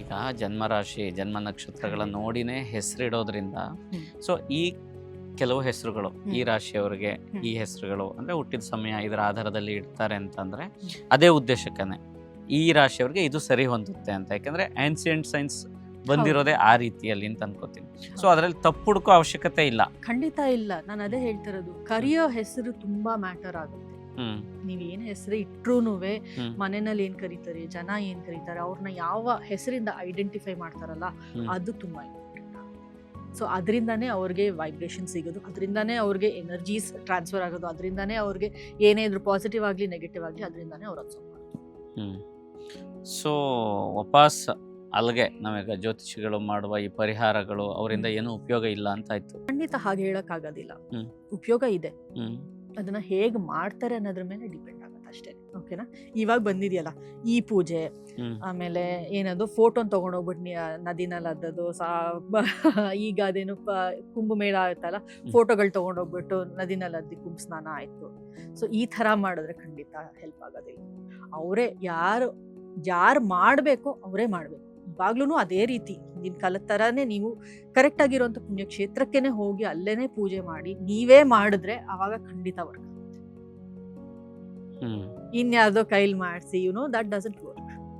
ಈಗ ಜನ್ಮರಾಶಿ ಜನ್ಮ ನಕ್ಷತ್ರಗಳನ್ನ ನೋಡಿನೇ ಹೆಸರಿಡೋದ್ರಿಂದ. ಸೊ ಈ ಕೆಲವು ಹೆಸರುಗಳು ಈ ರಾಶಿಯವರಿಗೆ ಈ ಹೆಸರುಗಳು ಅಂದ್ರೆ ಹುಟ್ಟಿದ ಸಮಯ ಇದರ ಆಧಾರದಲ್ಲಿ ಇಡ್ತಾರೆ ಅಂತಂದ್ರೆ. ಅದೇ ಉದ್ದೇಶಕ್ಕನೆ. ಈ ರಾಶಿಯವರಿಗೆ ಇದು ಸರಿ ಹೊಂದುತ್ತೆ ಅಂತ. ಯಾಕಂದ್ರೆ ಆನ್ಸಿಯಂಟ್ ಸೈನ್ಸ್ ಬಂದಿರೋದೇ ಆ ರೀತಿಯಲ್ಲಿ ಅಂತ ಅನ್ಕೋತೀನಿ. ಸೊ ಅದರಲ್ಲಿ ತಪ್ಪು ಹುಡುಕೋ ಅವಶ್ಯಕತೆ ಇಲ್ಲ. ಖಂಡಿತ ಇಲ್ಲ. ನಾನು ಅದೇ ಹೇಳ್ತಿರೋದು ಕರಿಯೋ ಹೆಸರು ತುಂಬಾ ಮ್ಯಾಟರ್ ಆಗುತ್ತೆ. ನೀವ್ ಏನ್ ಹೆಸರು ಇಟ್ರು. ಮನೆಯಲ್ಲಿ ಏನ್ ಕರೀತಾರೆ ಜನ ಏನ್ ಕರೀತಾರೆ ಅವ್ರನ್ನ ಯಾವ ಹೆಸರಿಂದ ಐಡೆಂಟಿಫೈ ಮಾಡ್ತಾರಲ್ಲ ಅದು ತುಂಬಾ ಸೊ ಅದರಿಂದಾನೇ ಅವ್ರಿಗೆ ವೈಬ್ರೇಷನ್ ಸಿಗೋದು ಅದರಿಂದಾನೇ ಅವ್ರಿಗೆ ಎನರ್ಜೀಸ್ ಟ್ರಾನ್ಸ್ಫರ್ ಆಗೋದು ಅದರಿಂದಾನೇ ಅವ್ರಿಗೆ ಏನೇ ಇದ್ರು ಪಾಸಿಟಿವ್ ಆಗಲಿ ನೆಗೆಟಿವ್ ಆಗಲಿ ಅದರಿಂದಾನೇ ಅವ್ರು ಅಬ್ಸರ್ವ್ ಮಾಡೋದು. ಸೊ ವಾಪಸ್ ಅಲ್ಲಿಗೆ ನಾವೀಗ ಜ್ಯೋತಿಷಿಗಳು ಮಾಡುವ ಈ ಪರಿಹಾರಗಳು ಅವರಿಂದ ಏನು ಉಪಯೋಗ ಇಲ್ಲ ಅಂತ ಆಯ್ತು. ಖಂಡಿತ ಹಾಗೆ ಹೇಳಕ್ ಆಗೋದಿಲ್ಲ ಉಪಯೋಗ ಇದೆ. ಅದನ್ನ ಹೇಗ್ ಮಾಡ್ತಾರೆ ಅನ್ನೋದ್ರ ಮೇಲೆ ಡಿಪೆಂಡ್ ಆಗುತ್ತೆ ಅಷ್ಟೇ ಓಕೆನಾ ಇವಾಗ ಬಂದಿದೆಯಲ್ಲ ಈ ಪೂಜೆ ಆಮೇಲೆ ಏನದು ಫೋಟೋನ್ ತಗೊಂಡೋಗ್ಬಿಟ್ಟು ನೀ ನದಿನಲ್ಲಿ ಅದ್ದದು ಸಾ ಈಗ ಅದೇನು ಕುಂಭಮೇಳ ಆಯ್ತಲ್ಲ ಫೋಟೋಗಳು ತಗೊಂಡೋಗ್ಬಿಟ್ಟು ನದಿನಲ್ಲಿ ಅದ್ದಿ ಕುಂಭ ಸ್ನಾನ ಆಯ್ತು. ಸೊ ಈ ತರ ಮಾಡಿದ್ರೆ ಖಂಡಿತ ಹೆಲ್ಪ್ ಆಗೋದಿಲ್ಲ. ಅವರೇ ಯಾರು ಯಾರು ಮಾಡಬೇಕು ಅವರೇ ಮಾಡಬೇಕು. ಇವಾಗ್ಲೂ ಅದೇ ರೀತಿ. ಹಿಂದಿನ ಕಾಲದ ತರಾನೇ ನೀವು ಕರೆಕ್ಟ್ ಆಗಿರುವಂಥ ಪುಣ್ಯಕ್ಷೇತ್ರಕ್ಕೇನೆ ಹೋಗಿ ಅಲ್ಲೇನೆ ಪೂಜೆ ಮಾಡಿ ನೀವೇ ಮಾಡಿದ್ರೆ ಅವಾಗ ಖಂಡಿತ ವರ್ಕ್ ಇನ್ಯಾವುದೋ ಕೈಲಿ ಮಾಡಿಸಿ you know that doesn't work